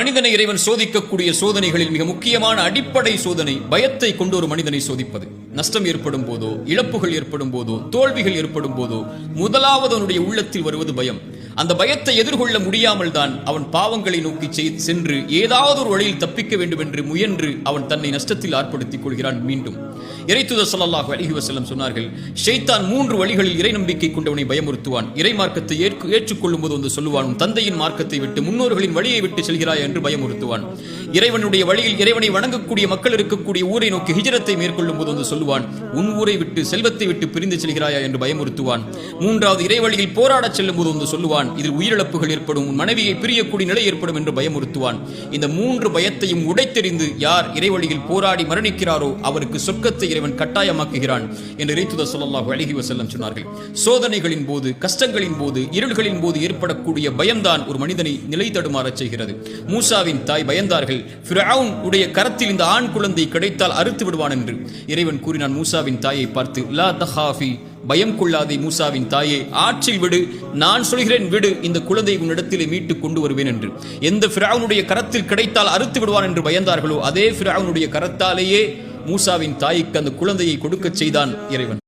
மனிதனை இறைவன் சோதிக்கக்கூடிய சோதனைகளில் மிக முக்கியமான அடிப்படை சோதனை பயத்தை கொண்டு ஒரு மனிதனை சோதிப்பது. நஷ்டம் ஏற்படும் போதோ இழப்புகள் ஏற்படும் போதோ தோல்விகள் ஏற்படும் போதோ முதலாவது அவனுடைய உள்ளத்தில் வருவது பயம். அந்த பயத்தை எதிர்கொள்ள முடியாமல் தான் அவன் பாவங்களை நோக்கி சென்று ஏதாவது ஒரு வழியில் தப்பிக்க வேண்டும் என்று முயன்று அவன் தன்னை நஷ்டத்தில் ஆர்ப்படுத்திக் கொள்கிறான் மீண்டும். இறைத்துதர் சல்லாஹ் அலிஹி வசலம் சொன்னார்கள் ஷெய்தான் மூன்று வழிகளில் இறை நம்பிக்கை கொண்டவனை பயமுறுத்துவான். இறை மார்க்கத்தை ஏற்று ஏற்றுக்கொள்ளும் போது வந்து சொல்லுவான் தந்தையின் மார்க்கத்தை விட்டு முன்னோர்களின் வழியை விட்டு செல்கிறாய்? என்று பயமுறுத்துவான். இறைவனுடைய வழியில் இறைவனை வணங்கக்கூடிய மக்கள் இருக்கக்கூடிய ஊரை நோக்கி ஹிஜரத்தை மேற்கொள்ளும் போது வந்து சொல்லுவான் உன் ஊரை விட்டு செல்வத்தை விட்டு பிரிந்து செல்கிறாயா? என்று பயமுறுத்துவான். மூன்றாவது இறை வழியில் போராடச் செல்லும் போது வந்து சொல்லுவான் இதில் உயிரிழப்புகள் ஏற்படும் உன் மனைவியை பிரியக்கூடிய நிலை ஏற்படும் என்று பயமுறுத்துவான். இந்த மூன்று பயத்தையும் உடைத்தெறிந்து யார் இறைவழியில் போராடி மரணிக்கிறாரோ அவருக்கு சொர்க்கத்தை இறைவன் கட்டாயமாக்குகிறான் என்று ரீத்துத சொல்லாஹு அழகி வசல்லம் சொன்னார்கள். சோதனைகளின் போது கஷ்டங்களின் போது இருள்களின் போது ஏற்படக்கூடிய பயம்தான் ஒரு மனிதனை நிலை தடுமாறச் செய்கிறது. மூசாவின் தாய் பயந்தார்கள் ஃபிரௌன் உடைய கரத்தில் இந்த ஆண் குழந்தை கிடைத்தால் அறுத்து விடுவான் என்று. இறைவன் கூறினான் மூசாவின் தாயை பார்த்து லா தஹாஃபி பயம் கொள்ளாதே மூசாவின் தாயே ஆற்றில் விடு நான் சொல்கிறேன் விடு இந்த குழந்தை உன்னிடத்திலே மீட்டு கொண்டு வருவேன் என்று. எந்த ஃபிரௌனுடைய கரத்தில் கிடைத்தால் அறுத்து விடுவான் என்று பயந்தார்களோ அதே ஃபிரௌனுடைய கரத்தாலேயே மூசாவின் தாய்க்கு அந்த குழந்தையை கொடுக்கச் செய்தான் இறைவன்.